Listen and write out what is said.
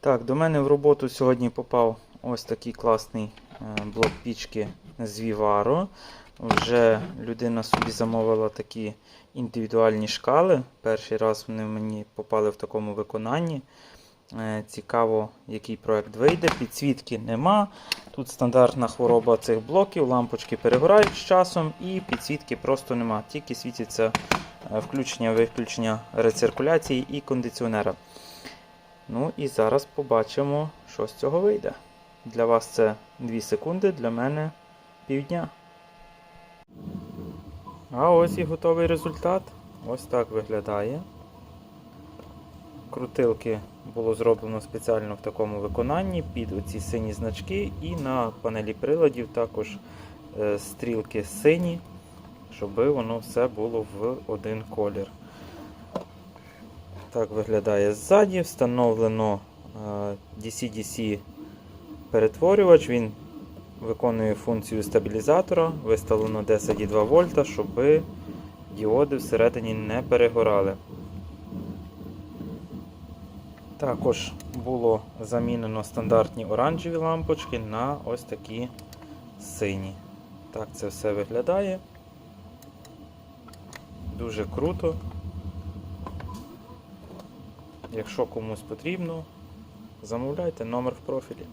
Так, до мене в роботу сьогодні попав ось такий класний е, блок пічки з Vivaro. Вже людина собі замовила такі індивідуальні шкали. Перший раз вони мені попали в такому виконанні. Е, Цікаво, який проект вийде. Підсвітки нема. Тут стандартна хвороба цих блоків, лампочки перегорають з часом і підсвітки просто нема. Тільки світиться е, включення-виключення рециркуляції і кондиціонера. Ну і зараз побачимо, що з цього вийде. Для вас це 2 секунди, для мене півдня. А ось і готовий результат. Ось так виглядає. Крутилки було зроблено спеціально в такому виконанні під оці сині значки, і на панелі приладів також е, стрілки сині, щоб воно все було в один колір. Так виглядає ззаді. Встановлено е, DC-DC перетворювач. Він виконує функцію стабілізатора. Виставлено 10,2 вольта, щоб діоди всередині не перегорали. Також було замінено стандартні оранжеві лампочки на ось такі сині. Так це все виглядає. Дуже круто. Якщо комусь потрібно, замовляйте номер в профілі.